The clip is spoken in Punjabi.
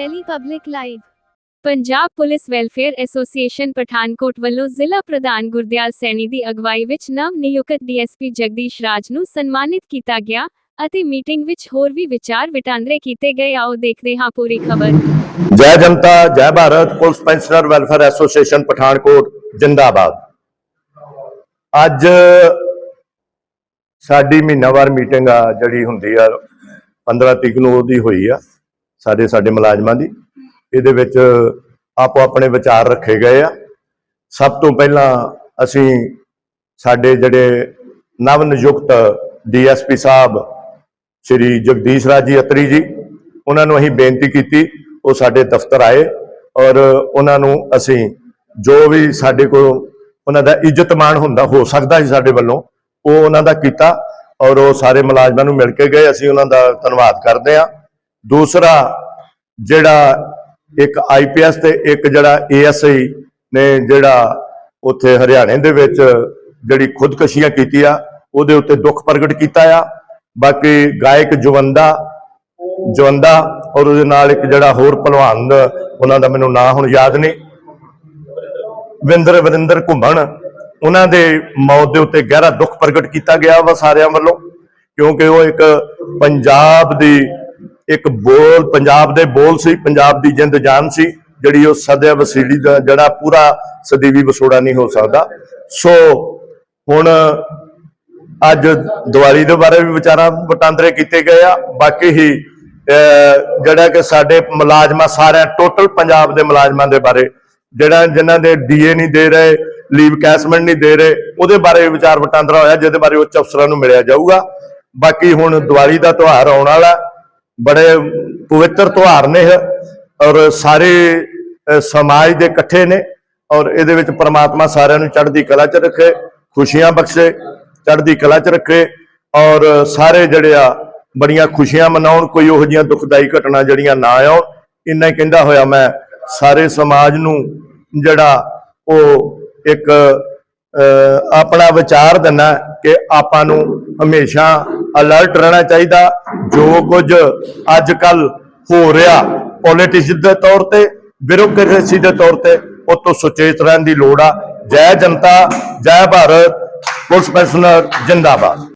Delhi Public Live Punjab police welfare association Pathankot ਵੱਲੋਂ ਜ਼ਿਲ੍ਹਾ ਪ੍ਰਧਾਨ ਗੁਰਦਿਆਲ ਸੈਣੀ ਦੀ ਅਗਵਾਈ ਵਿੱਚ ਨਵ ਨਿਯੁਕਤ ਡੀਐਸਪੀ ਜਗਦੀਸ਼ ਰਾਜ ਨੂੰ ਸਨਮਾਨਿਤ ਕੀਤਾ ਗਿਆ ਅਤੇ ਮੀਟਿੰਗ ਵਿੱਚ ਹੋਰ ਵੀ ਵਿਚਾਰ ਵਟਾਂਦਰੇ ਕੀਤੇ ਗਏ। ਆਓ ਦੇਖਦੇ ਹਾਂ ਪੂਰੀ ਖਬਰ। ਜੈ ਜਨਤਾ, ਜੈ Bharat, police pensioner welfare association Pathankot, ਜਿੰਦਾਬਾਦ। ਅੱਜ ਸਾਡੀ ਮਹੀਨਾਵਾਰ ਮੀਟਿੰਗ ਆ, ਜਿਹੜੀ ਹੁੰਦੀ ਆ 15 ਤਰੀਕ ਨੂੰ ਉਹਦੀ ਹੋਈ ਆ। ਸਾਡੇ ਸਾਡੇ ਮੁਲਾਜ਼ਮਾਂ ਦੀ। ਇਹਦੇ ਵਿੱਚ ਆਪੋ ਆਪਣੇ ਵਿਚਾਰ ਰੱਖੇ ਗਏ ਆ। ਸਭ ਤੋਂ ਪਹਿਲਾਂ ਅਸੀਂ ਸਾਡੇ ਜਿਹੜੇ ਨਵ ਨਿਯੁਕਤ ਡੀਐਸਪੀ ਸਾਹਿਬ, ਸ਼੍ਰੀ ਜਗਦੀਸ਼ ਰਾਜੀ ਅਤਰੀ ਜੀ, ਉਹਨਾਂ ਨੂੰ ਅਸੀਂ ਬੇਨਤੀ ਕੀਤੀ, ਉਹ ਸਾਡੇ ਦਫ਼ਤਰ ਆਏ ਔਰ ਉਹਨਾਂ ਨੂੰ ਅਸੀਂ ਜੋ ਵੀ ਸਾਡੇ ਕੋਲ ਉਹਨਾਂ ਦਾ ਇੱਜ਼ਤਮਾਨ ਹੁੰਦਾ, ਹੋ ਸਕਦਾ ਸੀ ਸਾਡੇ ਵੱਲੋਂ, ਉਹ ਉਹਨਾਂ ਦਾ ਕੀਤਾ ਔਰ ਉਹ ਸਾਰੇ ਮੁਲਾਜ਼ਮਾਂ ਨੂੰ ਮਿਲ ਕੇ ਗਏ। ਅਸੀਂ ਉਹਨਾਂ ਦਾ ਧੰਨਵਾਦ ਕਰਦੇ ਹਾਂ। ਦੂਸਰਾ ਜਿਹੜਾ ਇੱਕ ਆਈਪੀਐਸ ਤੇ ਇੱਕ ਜਿਹੜਾ ਏਐਸਆਈ ਨੇ ਜਿਹੜਾ ਉੱਥੇ ਹਰਿਆਣੇ ਦੇ ਵਿੱਚ ਜਿਹੜੀ ਖੁਦਕਸ਼ੀਆਂ ਕੀਤੀ ਆ ਉਹਦੇ ਉੱਤੇ ਦੁੱਖ ਪ੍ਰਗਟ ਕੀਤਾ ਆ। ਬਾਕੀ ਗਾਇਕ ਜਵੰਦਾ ਜਵੰਦਾ ਔਰ ਉਹਦੇ ਨਾਲ ਇੱਕ ਜਿਹੜਾ ਹੋਰ ਪਹਿਲਵਾਨ, ਉਹਨਾਂ ਦਾ ਮੈਨੂੰ ਨਾਂ ਹੁਣ ਯਾਦ ਨਹੀਂ। ਵਿੰਦਰ, ਵਰਿੰਦਰ ਘੁੰਮਣ, ਉਹਨਾਂ ਦੇ ਮੌਤ ਦੇ ਉੱਤੇ ਗਹਿਰਾ ਦੁੱਖ ਪ੍ਰਗਟ ਕੀਤਾ ਗਿਆ ਵਾ ਸਾਰਿਆਂ ਵੱਲੋਂ, ਕਿਉਂਕਿ ਉਹ ਇੱਕ ਪੰਜਾਬ ਦੀ ਇੱਕ ਬੋਲ, ਪੰਜਾਬ ਦੇ ਬੋਲ ਸੀ, ਪੰਜਾਬ ਦੀ ਜਿੰਦ ਜਾਨ ਸੀ, ਜਿਹੜੀ ਉਹ ਸਦਿਆ ਵਸੀਲੀ ਦਾ ਜਿਹੜਾ ਪੂਰਾ ਸਦੀਵੀ ਵਿਛੋੜਾ ਨਹੀਂ ਹੋ ਸਕਦਾ। ਸੋ ਹੁਣ ਅੱਜ ਦੀਵਾਲੀ ਦੇ ਬਾਰੇ ਵੀ ਵਿਚਾਰਾਂ ਵਟਾਂਦਰੇ ਕੀਤੇ ਗਏ ਆ। ਬਾਕੀ ਹੀ ਜਿਹੜਾ ਕਿ ਸਾਡੇ ਮੁਲਾਜ਼ਮਾਂ ਸਾਰਿਆਂ ਟੋਟਲ ਪੰਜਾਬ ਦੇ ਮੁਲਾਜ਼ਮਾਂ ਦੇ ਬਾਰੇ, ਜਿਹੜਾ ਜਿਨ੍ਹਾਂ ਦੇ ਡੀਏ ਨਹੀਂ ਦੇ ਰਹੇ ਲੀਵ ਕੈਸਮੈਂਟ ਨਹੀਂ ਦੇ ਰਹੇ, ਉਹਦੇ ਬਾਰੇ ਵੀ ਵਿਚਾਰ ਵਟਾਂਦਰਾ ਹੋਇਆ, ਜਿਹਦੇ ਬਾਰੇ ਉੱਚ ਅਫਸਰਾਂ ਨੂੰ ਮਿਲਿਆ ਜਾਊਗਾ। ਬਾਕੀ ਹੁਣ ਦੀਵਾਲੀ ਦਾ ਤਿਉਹਾਰ ਆਉਣ ਵਾਲਾ ਬੜੇ ਪਵਿੱਤਰ ਤਿਉਹਾਰ ਨੇ ਔਰ ਸਾਰੇ ਸਮਾਜ ਦੇ ਇਕੱਠੇ ਨੇ, ਔਰ ਇਹਦੇ ਵਿੱਚ ਪ੍ਰਮਾਤਮਾ ਸਾਰਿਆਂ ਨੂੰ ਚੜ੍ਹਦੀ ਕਲਾ 'ਚ ਰੱਖੇ, ਖੁਸ਼ੀਆਂ ਬਖਸ਼ੇ, ਚੜ੍ਹਦੀ ਕਲਾ 'ਚ ਰੱਖੇ, ਔਰ ਸਾਰੇ ਜਿਹੜੇ ਆ, ਬੜੀਆਂ ਖੁਸ਼ੀਆਂ ਮਨਾਉਣ, ਕੋਈ ਉਹੋ ਜਿਹੀਆਂ ਦੁਖਦਾਈ ਘਟਨਾ ਜਿਹੜੀਆਂ ਨਾ ਆਉਣ, ਇੰਨਾ ਕਹਿੰਦਾ ਹੋਇਆ ਮੈਂ, ਸਾਰੇ ਸਮਾਜ ਨੂੰ ਜਿਹੜਾ ਉਹ ਇੱਕ ਆਪਣਾ ਵਿਚਾਰ ਦਿੰਦਾ ਕਿ ਆਪਾਂ ਨੂੰ ਹਮੇਸ਼ਾ ਅਲਰਟ ਰਹਿਣਾ ਚਾਹੀਦਾ, ਜੋ ਕੁਝ ਅੱਜ ਕੱਲ ਹੋ ਰਿਹਾ ਪੋਲਿਟਿਕਸ ਦੇ ਤੌਰ ਤੇ ਬਿਊਰੋਕ੍ਰੇਸੀ ਦੇ ਤੌਰ ਤੇ, ਉਹ ਤੋਂ ਸੁਚੇਤ ਰਹਿਣ ਦੀ ਲੋੜ ਆ। ਜੈ ਜਨਤਾ, ਜੈ ਭਾਰਤ, ਪੁਲਿਸ ਪੈਨਸ਼ਨਰ ਜਿੰਦਾਬਾਦ।